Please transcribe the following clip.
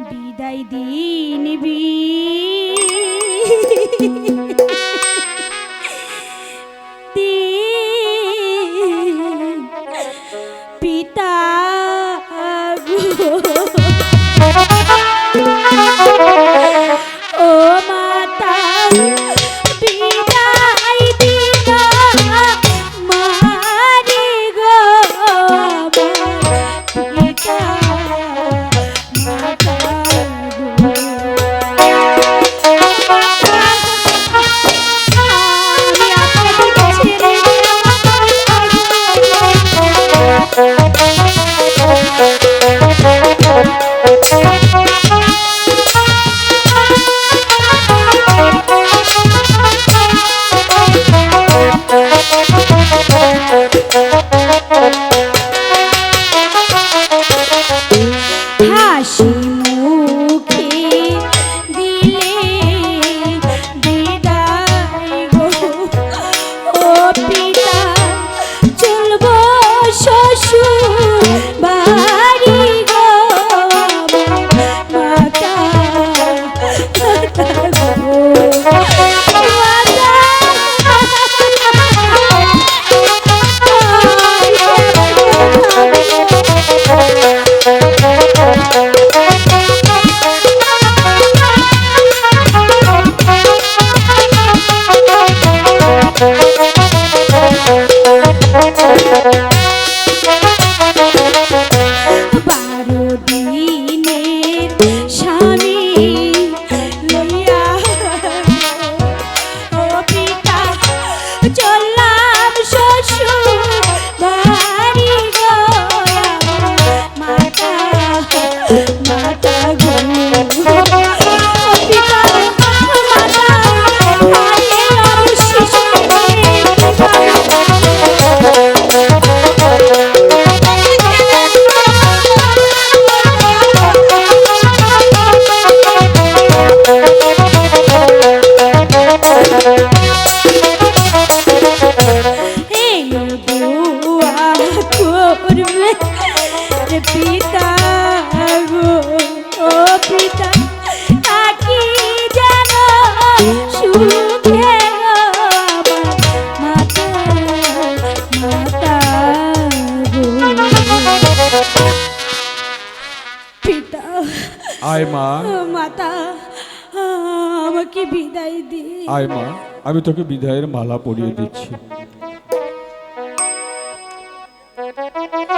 বিদায় দিন বি করবে রে পিতা গো ও পিতা তাকি যেন সুখে মাতা মাতা গো পিতা আয় মা মাতা আমাকে বিদায় দি আয় মা আমি তোকে বিদায়ের মালা পরিয়ে দিচ্ছি Thank you.